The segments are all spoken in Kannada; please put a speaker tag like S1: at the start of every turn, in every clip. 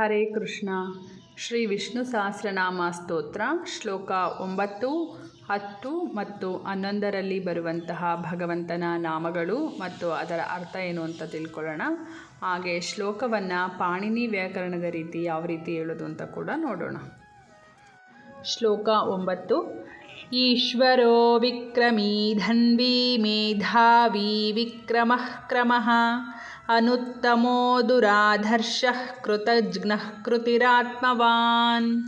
S1: ಹರೇ ಕೃಷ್ಣ. ಶ್ರೀ ವಿಷ್ಣು ಸಹಸ್ರನಾಮ ಸ್ತೋತ್ರ, ಶ್ಲೋಕ ಒಂಬತ್ತು, ಹತ್ತು ಮತ್ತು ಹನ್ನೊಂದರಲ್ಲಿ ಬರುವಂತಹ ಭಗವಂತನ ನಾಮಗಳು ಮತ್ತು ಅದರ ಅರ್ಥ ಏನು ಅಂತ ತಿಳ್ಕೊಳ್ಳೋಣ. ಹಾಗೆ ಶ್ಲೋಕವನ್ನು ಪಾಣಿನಿ ವ್ಯಾಕರಣದ ರೀತಿ ಯಾವ ರೀತಿ ಹೇಳೋದು ಅಂತ ಕೂಡ ನೋಡೋಣ. ಶ್ಲೋಕ ಒಂಬತ್ತು, ಈಶ್ವರೋ ವಿಕ್ರಮೀ ಧನ್ವಿ ಮೇಧಾವಿ ವಿಕ್ರಮಃ ಕ್ರಮಃ. ಅನುತ್ತಮೋ ದುರಾಧರ್ಷಃ ಕೃತಜ್ಞಃ ಕೃತಿರಾತ್ಮವಾನ್.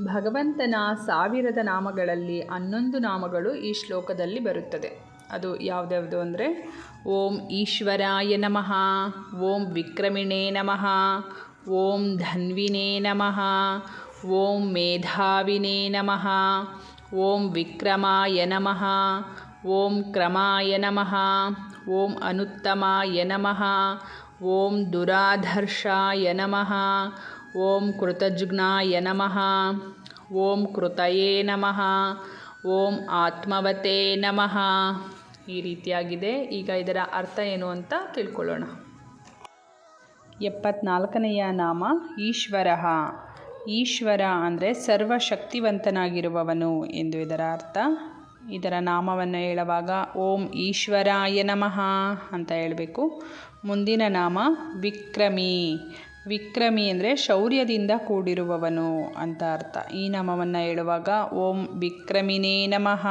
S1: ಭಗವಂತನ ಸಾವಿರದ ನಾಮಗಳಲ್ಲಿ ಹನ್ನೊಂದು ನಾಮಗಳು ಈ ಶ್ಲೋಕದಲ್ಲಿ ಬರುತ್ತದೆ. ಅದು ಯಾವುದ್ಯಾವುದು ಅಂದರೆ, ಓಂ ಈಶ್ವರಾಯ ನಮಃ, ಓಂ ವಿಕ್ರಮಿಣೇ ನಮಃ, ಓಂ ಧನ್ವಿನೇ ನಮಃ, ಓಂ ಮೇಧಾವಿನೇ ನಮಃ, ಓಂ ವಿಕ್ರಮಾಯ ನಮಃ, ಓಂ ಕ್ರಮಾಯ ನಮಃ ಓಂ ಅನುತ್ತಮಾಯ ನಮಃ. ಓಂ ದುರಾಧರ್ಷಾಯ ನಮಃ. ಓಂ ಕೃತಜ್ಞಾಯ ನಮಃ. ಓಂ ಕೃತಯೇ ನಮಃ. ಓಂ ಆತ್ಮವತೇ ನಮಃ. ಈ ರೀತಿಯಾಗಿದೆ. ಈಗ ಇದರ ಅರ್ಥ ಏನು ಅಂತ ತಿಳ್ಕೊಳ್ಳೋಣ. ಎಪ್ಪತ್ನಾಲ್ಕನೆಯ ನಾಮ ಈಶ್ವರ. ಈಶ್ವರ ಅಂದರೆ ಸರ್ವಶಕ್ತಿವಂತನಾಗಿರುವವನು ಎಂದು ಇದರ ಅರ್ಥ ಇದರ ನಾಮವನ್ನು ಹೇಳುವಾಗ ಓಂ ಈಶ್ವರಾಯ ನಮಃ ಅಂತ ಹೇಳಬೇಕು. ಮುಂದಿನ ನಾಮ ವಿಕ್ರಮಿ. ವಿಕ್ರಮಿ ಅಂದರೆ ಶೌರ್ಯದಿಂದ ಕೂಡಿರುವವನು ಅಂತ ಅರ್ಥ. ಈ ನಾಮವನ್ನು ಹೇಳುವಾಗ ಓಂ ವಿಕ್ರಮಿನೇ ನಮಃ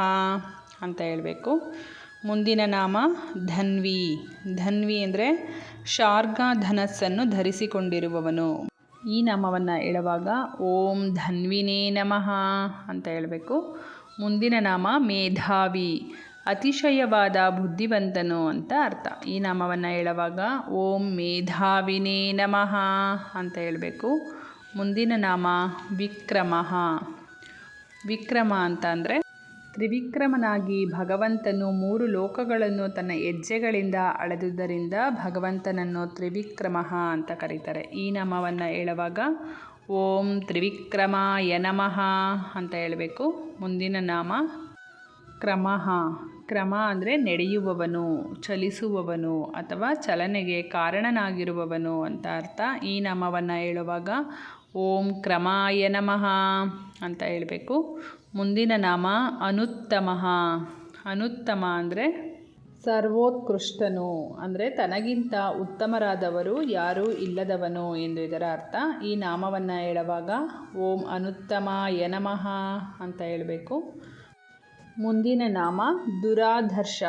S1: ಅಂತ ಹೇಳಬೇಕು. ಮುಂದಿನ ನಾಮ ಧನ್ವಿ. ಧನ್ವಿ ಅಂದರೆ ಶಾರ್ಗ ಧನಸ್ಸನ್ನು ಧರಿಸಿಕೊಂಡಿರುವವನು. ಈ ನಾಮವನ್ನು ಹೇಳುವಾಗ ಓಂ ಧನ್ವಿನೇ ನಮಃ ಅಂತ ಹೇಳಬೇಕು. ಮುಂದಿನ ನಾಮ ಮೇಧಾವಿ. ಅತಿಶಯವಾದ ಬುದ್ಧಿವಂತನು ಅಂತ ಅರ್ಥ. ಈ ನಾಮವನ್ನು ಹೇಳುವಾಗ ಓಂ ಮೇಧಾವಿನೇ ನಮಃ ಅಂತ ಹೇಳಬೇಕು. ಮುಂದಿನ ನಾಮ ವಿಕ್ರಮ. ವಿಕ್ರಮ ಅಂತ ಅಂದರೆ ತ್ರಿವಿಕ್ರಮನಾಗಿ ಭಗವಂತನು ಮೂರು ಲೋಕಗಳನ್ನು ತನ್ನ ಹೆಜ್ಜೆಗಳಿಂದ ಅಳೆದುದರಿಂದ ಭಗವಂತನನ್ನು ತ್ರಿವಿಕ್ರಮ ಅಂತ ಕರೀತಾರೆ. ಈ ನಾಮವನ್ನು ಹೇಳುವಾಗ ಓಂ ತ್ರಿವಿಕ್ರಮಾಯ ನಮಃ ಅಂತ ಹೇಳಬೇಕು. ಮುಂದಿನ ನಾಮ ಕ್ರಮಃ. ಕ್ರಮ ಅಂದರೆ ನಡೆಯುವವನು, ಚಲಿಸುವವನು ಅಥವಾ ಚಲನೆಗೆ ಕಾರಣನಾಗಿರುವವನು ಅಂತ ಅರ್ಥ. ಈ ನಾಮವನ್ನು ಹೇಳುವಾಗ ಓಂ ಕ್ರಮಾಯ ನಮಃ ಅಂತ ಹೇಳಬೇಕು. ಮುಂದಿನ ನಾಮ ಅನುತ್ತಮ. ಅನುತ್ತಮ ಅಂದರೆ ಸರ್ವೋತ್ಕೃಷ್ಟನು. ಅಂದರೆ ತನಗಿಂತ ಉತ್ತಮರಾದವರು ಯಾರೂ ಇಲ್ಲದವನು ಎಂದು ಇದರ ಅರ್ಥ. ಈ ನಾಮವನ್ನು ಹೇಳುವಾಗ ಓಂ ಅನುತ್ತಮ ಯನಮಃ ಅಂತ ಹೇಳಬೇಕು. ಮುಂದಿನ ನಾಮ ದುರಾಧರ್ಷ.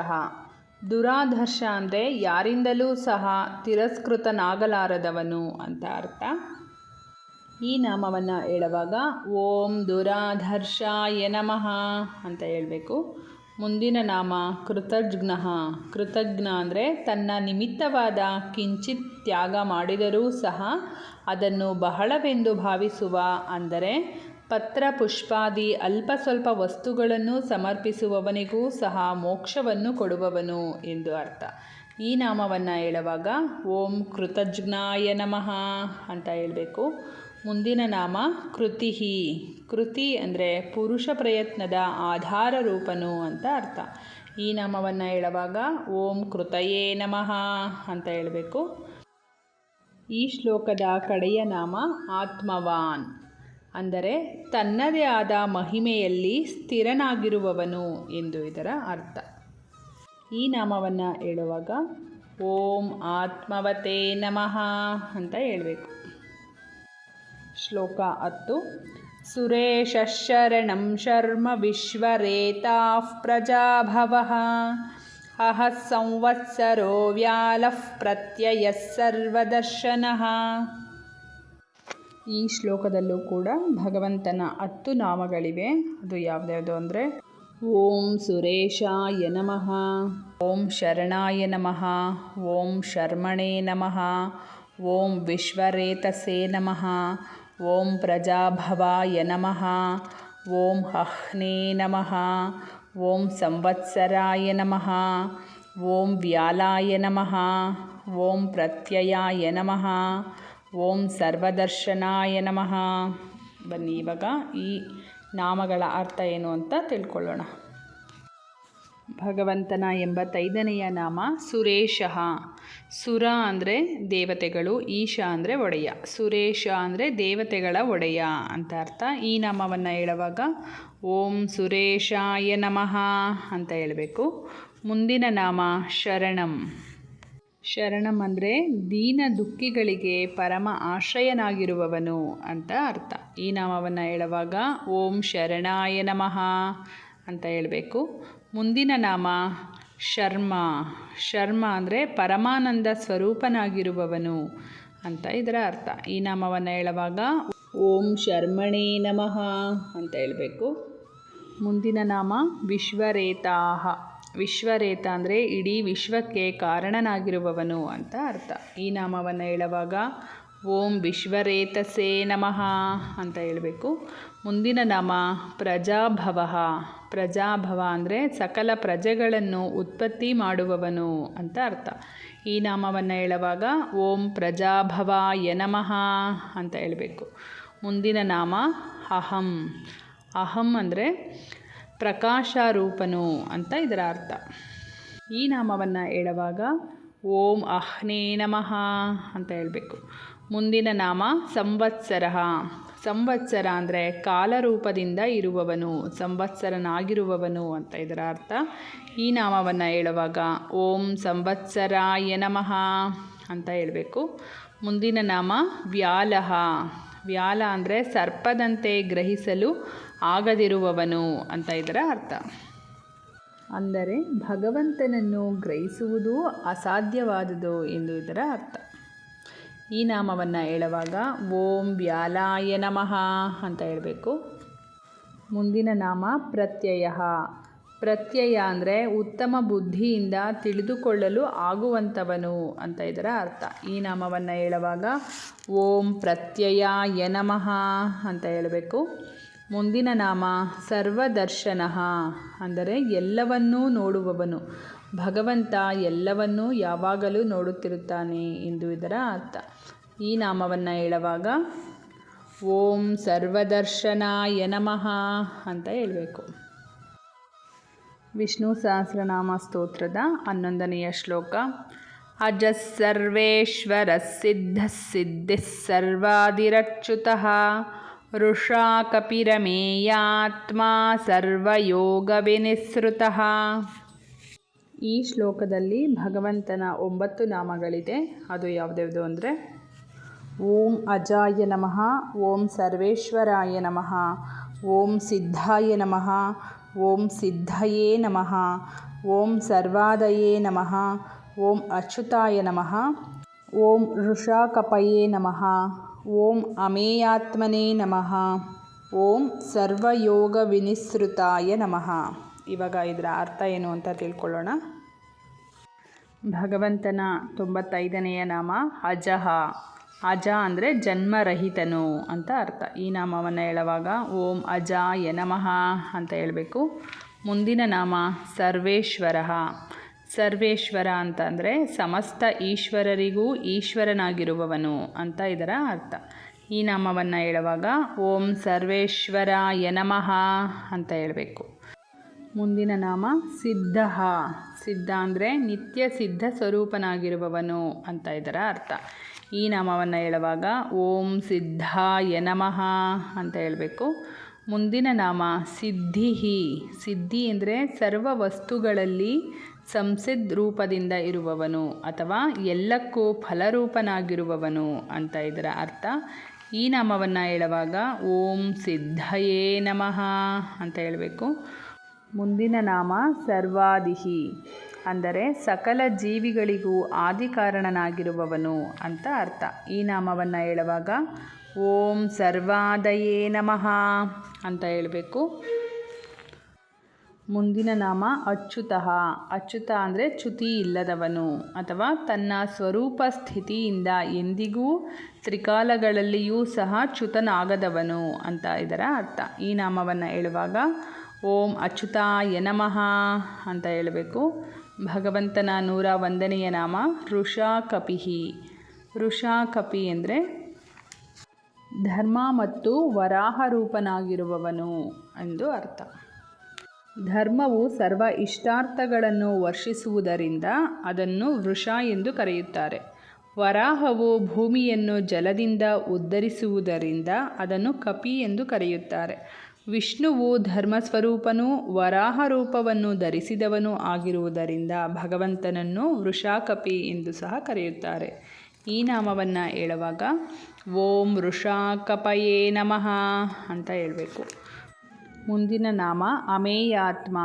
S1: ದುರಾಧರ್ಷ ಅಂದರೆ ಯಾರಿಂದಲೂ ಸಹ ತಿರಸ್ಕೃತನಾಗಲಾರದವನು ಅಂತ ಅರ್ಥ. ಈ ನಾಮವನ್ನು ಹೇಳುವಾಗ ಓಂ ದುರಾಧರ್ಷ ಯನಮಃ ಅಂತ ಹೇಳಬೇಕು. ಮುಂದಿನ ನಾಮ ಕೃತಜ್ಞ. ಕೃತಜ್ಞ ಅಂದರೆ ತನ್ನ ನಿಮಿತ್ತವಾದ ಕಿಂಚಿತ್ ತ್ಯಾಗ ಮಾಡಿದರೂ ಸಹ ಅದನ್ನು ಬಹಳವೆಂದು ಭಾವಿಸುವ, ಅಂದರೆ ಪತ್ರ, ಪುಷ್ಪಾದಿ, ಅಲ್ಪ ಸ್ವಲ್ಪ ವಸ್ತುಗಳನ್ನು ಸಮರ್ಪಿಸುವವನಿಗೂ ಸಹ ಮೋಕ್ಷವನ್ನು ಕೊಡುವವನು ಎಂದು ಅರ್ಥ. ಈ ನಾಮವನ್ನು ಹೇಳುವಾಗ ಓಂ ಕೃತಜ್ಞಾಯ ನಮಃ ಅಂತ ಹೇಳಬೇಕು. ಮುಂದಿನ ನಾಮ ಕೃತಿ ಕೃತಿ ಅಂದರೆ ಪುರುಷ ಪ್ರಯತ್ನದ ಆಧಾರ ರೂಪನು ಅಂತ ಅರ್ಥ. ಈ ನಾಮವನ್ನು ಹೇಳುವಾಗ ಓಂ ಕೃತಯೇ ನಮಃ ಅಂತ ಹೇಳಬೇಕು. ಈ ಶ್ಲೋಕದ ಕಡೆಯ ನಾಮ ಆತ್ಮವಾನ್. ಅಂದರೆ ತನ್ನದೇ ಆದ ಮಹಿಮೆಯಲ್ಲಿ ಸ್ಥಿರನಾಗಿರುವವನು ಎಂದು ಇದರ ಅರ್ಥ. ಈ ನಾಮವನ್ನು ಹೇಳುವಾಗ ಓಂ ಆತ್ಮವತೇ ನಮಃ ಅಂತ ಹೇಳಬೇಕು. ಶ್ಲೋಕ ಹತ್ತು. ಸುರೇಶರಣಂ ಶರ್ಮ ವಿಶ್ವರೇತಾ ಪ್ರಜಾಭವ. ಅಹ ಸಂವತ್ಸರೋ ವ್ಯಾಲಃ ಪ್ರತ್ಯಯ ಸರ್ವದರ್ಶನಃ. ಈ ಶ್ಲೋಕದಲ್ಲೂ ಕೂಡ ಭಗವಂತನ ಹತ್ತು ನಾಮಗಳಿವೆ. ಅದು ಯಾವುದ್ಯಾವುದು ಅಂದರೆ, ಓಂ ಸುರೇಶಾಯ ನಮಃ, ಓಂ ಶರಣಾಯ ನಮಃ, ಓಂ ಶರ್ಮಣೇ ನಮಃ, ಓಂ ವಿಶ್ವರೇತಸೇ ನಮಃ ಓಂ ಪ್ರಜಾಭವಾಯ ನಮಃ. ಓಂ ಹಹ್ನೇ ನಮಃ. ಓಂ ಸಂವತ್ಸರಾಯ ನಮಃ. ಓಂ ವ್ಯಾಲಾಯ ನಮಃ. ಓಂ ಪ್ರತ್ಯಯಾಯ ನಮಃ. ಓಂ ಸರ್ವದರ್ಶನಾಯ ನಮಃ. ಬನ್ನಿ, ಇವಾಗ ಈ ನಾಮಗಳ ಅರ್ಥ ಏನು ಅಂತ ತಿಳ್ಕೊಳ್ಳೋಣ. ಭಗವಂತನ ಎಂಬತ್ತೈದನೆಯ ನಾಮ ಸುರೇಶ. ಸುರ ಅಂದರೆ ದೇವತೆಗಳು, ಈಶ ಅಂದರೆ ಒಡೆಯ. ಸುರೇಶ ಅಂದರೆ ದೇವತೆಗಳ ಒಡೆಯ ಅಂತ ಅರ್ಥ. ಈ ನಾಮವನ್ನು ಹೇಳುವಾಗ ಓಂ ಸುರೇಶಾಯ ನಮಃ ಅಂತ ಹೇಳಬೇಕು. ಮುಂದಿನ ನಾಮ ಶರಣಂ. ಶರಣಂ ಅಂದರೆ ದೀನ ದುಃಖಿಗಳಿಗೆ ಪರಮ ಆಶ್ರಯನಾಗಿರುವವನು ಅಂತ ಅರ್ಥ. ಈ ನಾಮವನ್ನು ಹೇಳುವಾಗ ಓಂ ಶರಣಾಯ ನಮಃ ಅಂತ ಹೇಳಬೇಕು. ಮುಂದಿನ ನಾಮ ಶರ್ಮ. ಶರ್ಮ ಅಂದರೆ ಪರಮಾನಂದ ಸ್ವರೂಪನಾಗಿರುವವನು ಅಂತ ಇದರ ಅರ್ಥ. ಈ ನಾಮವನ್ನು ಹೇಳುವಾಗ ಓಂ ಶರ್ಮಣೇ ನಮಃ ಅಂತ ಹೇಳಬೇಕು. ಮುಂದಿನ ನಾಮ ವಿಶ್ವರೇತಾಹ. ವಿಶ್ವರೇತ ಅಂದರೆ ಇಡೀ ವಿಶ್ವಕ್ಕೆ ಕಾರಣನಾಗಿರುವವನು ಅಂತ ಅರ್ಥ. ಈ ನಾಮವನ್ನು ಹೇಳುವಾಗ ಓಂ ವಿಶ್ವರೇತಸೇ ನಮಃ ಅಂತ ಹೇಳಬೇಕು. ಮುಂದಿನ ನಾಮ ಪ್ರಜಾಭವ. ಪ್ರಜಾಭವ ಅಂದರೆ ಸಕಲ ಪ್ರಜೆಗಳನ್ನು ಉತ್ಪತ್ತಿ ಮಾಡುವವನು ಅಂತ ಅರ್ಥ. ಈ ನಾಮವನ್ನು ಹೇಳುವಾಗ ಓಂ ಪ್ರಜಾಭವಾಯ ನಮಃ ಅಂತ ಹೇಳಬೇಕು. ಮುಂದಿನ ನಾಮ ಅಹಂ. ಅಹಂ ಅಂದರೆ ಪ್ರಕಾಶಾರೂಪನು ಅಂತ ಇದರ ಅರ್ಥ. ಈ ನಾಮವನ್ನು ಹೇಳುವಾಗ ಓಂ ಅಹ್ನೇ ನಮಃ ಅಂತ ಹೇಳಬೇಕು. ಮುಂದಿನ ನಾಮ ಸಂವತ್ಸರ. ಸಂವತ್ಸರ ಅಂದರೆ ಕಾಲರೂಪದಿಂದ ಇರುವವನು, ಸಂವತ್ಸರನಾಗಿರುವವನು ಅಂತ ಇದರ ಅರ್ಥ. ಈ ನಾಮವನ್ನು ಹೇಳುವಾಗ ಓಂ ಸಂವತ್ಸರ ನಮಃ ಅಂತ ಹೇಳಬೇಕು. ಮುಂದಿನ ನಾಮ ವ್ಯಾಲಹ. ವ್ಯಾಲ ಅಂದರೆ ಸರ್ಪದಂತೆ ಗ್ರಹಿಸಲು ಆಗದಿರುವವನು ಅಂತ ಇದರ ಅರ್ಥ. ಅಂದರೆ ಭಗವಂತನನ್ನು ಗ್ರಹಿಸುವುದು ಅಸಾಧ್ಯವಾದುದು ಎಂದು ಇದರ ಅರ್ಥ. ಈ ನಾಮವನ್ನು ಹೇಳುವಾಗ ಓಂ ವ್ಯಾಲಾಯ ನಮಃ ಅಂತ ಹೇಳಬೇಕು. ಮುಂದಿನ ನಾಮ ಪ್ರತ್ಯಯ. ಪ್ರತ್ಯಯ ಅಂದರೆ ಉತ್ತಮ ಬುದ್ಧಿಯಿಂದ ತಿಳಿದುಕೊಳ್ಳಲು ಆಗುವಂಥವನು ಅಂತ ಇದರ ಅರ್ಥ. ಈ ನಾಮವನ್ನು ಹೇಳುವಾಗ ಓಂ ಪ್ರತ್ಯಯ ನಮಃ ಅಂತ ಹೇಳಬೇಕು. ಮುಂದಿನ ನಾಮ ಸರ್ವದರ್ಶನ ಅಂದರೆ ಎಲ್ಲವನ್ನೂ ನೋಡುವವನು. ಭಗವಂತ ಎಲ್ಲವನ್ನೂ ಯಾವಾಗಲೂ ನೋಡುತ್ತಿರುತ್ತಾನೆ ಎಂದು ಇದರ ಅರ್ಥ. ಈ ನಾಮವನ್ನು ಹೇಳುವಾಗ ಓಂ ಸರ್ವದರ್ಶನಾಯ ನಮಃ ಅಂತ ಹೇಳಬೇಕು. ವಿಷ್ಣು ಸಹಸ್ರನಾಮ ಸ್ತೋತ್ರದ ಹನ್ನೊಂದನೆಯ ಶ್ಲೋಕ. ಅಜಸ್ಸರ್ವೇಶ್ವರ ಸಿದ್ಧ ಸಿದ್ಧಿ ಸರ್ವಾದಿರಚ್ಯುತಃ. ಋಷಾ ಕಪಿರಮೇಯಾತ್ಮ ಸರ್ವಯೋಗವಿನಿಸೃತಃ. ಈ ಶ್ಲೋಕದಲ್ಲಿ ಭಗವಂತನ ಒಂಬತ್ತು ನಾಮಗಳಿದೆ. ಅದು ಯಾವುದ್ಯಾವುದು ಅಂದರೆ ಓಂ ಅಜಾಯ ನಮಃ, ಓಂ ಸರ್ವೇಶ್ವರಾಯ ನಮಃ, ಓಂ ಸಿದ್ಧಾಯ ನಮಃ, ಓಂ ಸಿದ್ಧಯೇ ನಮಃ, ಓಂ ಸರ್ವಾದಯೇ ನಮಃ, ಓಂ ಅಚ್ಯುತಾಯ ನಮಃ, ಓಂ ಋಷಾಕಪಯೇ ನಮಃ, ಓಂ ಅಮೇಯಾತ್ಮನೇ ನಮಃ, ಓಂ ಸರ್ವಯೋಗ ವಿನಿಸೃತಾಯ ನಮಃ. ಇವಾಗ ಇದರ ಅರ್ಥ ಏನು ಅಂತ ತಿಳ್ಕೊಳ್ಳೋಣ. ಭಗವಂತನ ತೊಂಬತ್ತೈದನೆಯ ನಾಮ ಅಜಹ. ಅಜ ಅಂದರೆ ಜನ್ಮರಹಿತನು ಅಂತ ಅರ್ಥ. ಈ ನಾಮವನ್ನು ಹೇಳುವಾಗ ಓಂ ಅಜ ಯನಮಃ ಅಂತ ಹೇಳಬೇಕು. ಮುಂದಿನ ನಾಮ ಸರ್ವೇಶ್ವರ. ಸರ್ವೇಶ್ವರ ಅಂತಂದರೆ ಸಮಸ್ತ ಈಶ್ವರರಿಗೂ ಈಶ್ವರನಾಗಿರುವವನು ಅಂತ ಇದರ ಅರ್ಥ. ಈ ನಾಮವನ್ನು ಹೇಳುವಾಗ ಓಂ ಸರ್ವೇಶ್ವರ ಯನಮಃ ಅಂತ ಹೇಳಬೇಕು. ಮುಂದಿನ ನಾಮ ಸಿದ್ಧ. ಸಿದ್ಧ ಅಂದರೆ ನಿತ್ಯ ಸಿದ್ಧ ಸ್ವರೂಪನಾಗಿರುವವನು ಅಂತ ಇದರ ಅರ್ಥ. ಈ ನಾಮವನ್ನು ಹೇಳುವಾಗ ಓಂ ಸಿದ್ಧಾಯ ನಮಃ ಅಂತ ಹೇಳಬೇಕು. ಮುಂದಿನ ನಾಮ ಸಿದ್ಧಿಹಿ ಸಿದ್ಧಿ ಅಂದರೆ ಸರ್ವ ವಸ್ತುಗಳಲ್ಲಿ ಸಂಸಿದ್ ರೂಪದಿಂದ ಇರುವವನು ಅಥವಾ ಎಲ್ಲಕ್ಕೂ ಫಲರೂಪನಾಗಿರುವವನು ಅಂತ ಇದರ ಅರ್ಥ. ಈ ನಾಮವನ್ನು ಹೇಳುವಾಗ ಓಂ ಸಿದ್ಧಯೇ ನಮಃ ಅಂತ ಹೇಳಬೇಕು. ಮುಂದಿನ ನಾಮ ಸರ್ವಾದಿಹಿ. ಅಂದರೆ ಸಕಲ ಜೀವಿಗಳಿಗೂ ಆದಿಕಾರಣನಾಗಿರುವವನು ಅಂತ ಅರ್ಥ. ಈ ನಾಮವನ್ನು ಹೇಳುವಾಗ ಓಂ ಸರ್ವಾದಯೇ ನಮಃ ಅಂತ ಹೇಳಬೇಕು. ಮುಂದಿನ ನಾಮ ಅಚ್ಯುತ. ಅಚ್ಯುತ ಅಂದರೆ ಚ್ಯುತಿ ಇಲ್ಲದವನು ಅಥವಾ ತನ್ನ ಸ್ವರೂಪ ಸ್ಥಿತಿಯಿಂದ ಎಂದಿಗೂ ತ್ರಿಕಾಲಗಳಲ್ಲಿಯೂ ಸಹ ಚ್ಯುತನಾಗದವನು ಅಂತ ಇದರ ಅರ್ಥ. ಈ ನಾಮವನ್ನು ಹೇಳುವಾಗ ಓಂ ಅಚ್ಯುತಾಯ ನಮಃ ಅಂತ ಹೇಳಬೇಕು. ಭಗವಂತನ ನೂರ ಒಂದನೆಯ ನಾಮ ಋಷಾ ಕಪಿಹಿ ಋಷಾ ಕಪಿ ಅಂದರೆ ಧರ್ಮ ಮತ್ತು ವರಾಹ ರೂಪನಾಗಿರುವವನು ಎಂದು ಅರ್ಥ. ಧರ್ಮವು ಸರ್ವ ಇಷ್ಟಾರ್ಥಗಳನ್ನು ವರ್ಷಿಸುವುದರಿಂದ ಅದನ್ನು ವೃಷ ಎಂದು ಕರೆಯುತ್ತಾರೆ. ವರಾಹವು ಭೂಮಿಯನ್ನು ಜಲದಿಂದ ಉದ್ಧರಿಸುವುದರಿಂದ ಅದನ್ನು ಕಪಿ ಎಂದು ಕರೆಯುತ್ತಾರೆ. ವಿಷ್ಣುವು ಧರ್ಮಸ್ವರೂಪನೂ ವರಾಹ ರೂಪವನ್ನು ಧರಿಸಿದವನೂ ಆಗಿರುವುದರಿಂದ ಭಗವಂತನನ್ನು ವೃಷಾಕಪಿ ಎಂದು ಸಹ ಕರೆಯುತ್ತಾರೆ. ಈ ನಾಮವನ್ನು ಹೇಳುವಾಗ, ಓಂ ವೃಷಾಕಪಯೇ ನಮಃ ಅಂತ ಹೇಳಬೇಕು. ಮುಂದಿನ ನಾಮ, ಅಮೇಯಾತ್ಮ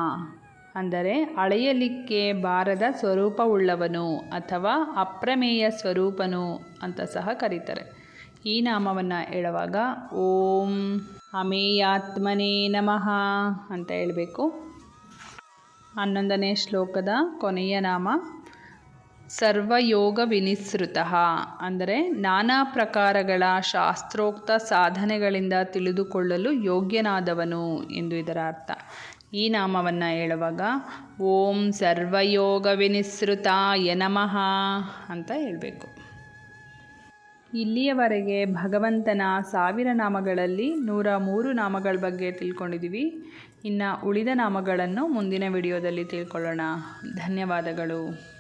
S1: ಅಂದರೆ, ಅಳೆಯಲಿಕ್ಕೆ ಬಾರದ ಸ್ವರೂಪವುಳ್ಳವನು ಅಥವಾ ಅಪ್ರಮೇಯ ಸ್ವರೂಪನು ಅಂತ ಸಹ ಕರೀತಾರೆ. ಈ ನಾಮವನ್ನು ಹೇಳುವಾಗ ಓಂ ಅಮೇಯಾತ್ಮನೇ ನಮಃ ಅಂತ ಹೇಳಬೇಕು. ಹನ್ನೊಂದನೇ ಶ್ಲೋಕದ ಕೊನೆಯ ನಾಮ ಸರ್ವಯೋಗ ವಿನಿಸೃತ ಅಂದರೆ ನಾನಾ ಪ್ರಕಾರಗಳ ಶಾಸ್ತ್ರೋಕ್ತ ಸಾಧನೆಗಳಿಂದ ತಿಳಿದುಕೊಳ್ಳಲು ಯೋಗ್ಯನಾದವನು ಎಂದು ಇದರ ಅರ್ಥ. ಈ ನಾಮವನ್ನು ಹೇಳುವಾಗ ಓಂ ಸರ್ವಯೋಗ ವಿನಿಸೃತಾಯ ನಮಃ ಅಂತ ಹೇಳಬೇಕು. ಇಲ್ಲಿಯವರೆಗೆ ಭಗವಂತನ ಸಾವಿರ ನಾಮಗಳಲ್ಲಿ ನೂರ ಮೂರು ನಾಮಗಳ ಬಗ್ಗೆ ತಿಳ್ಕೊಂಡಿದ್ದೀವಿ. ಇನ್ನು ಉಳಿದ ನಾಮಗಳನ್ನು ಮುಂದಿನ ವಿಡಿಯೋದಲ್ಲಿ ತಿಳ್ಕೊಳ್ಳೋಣ. ಧನ್ಯವಾದಗಳು.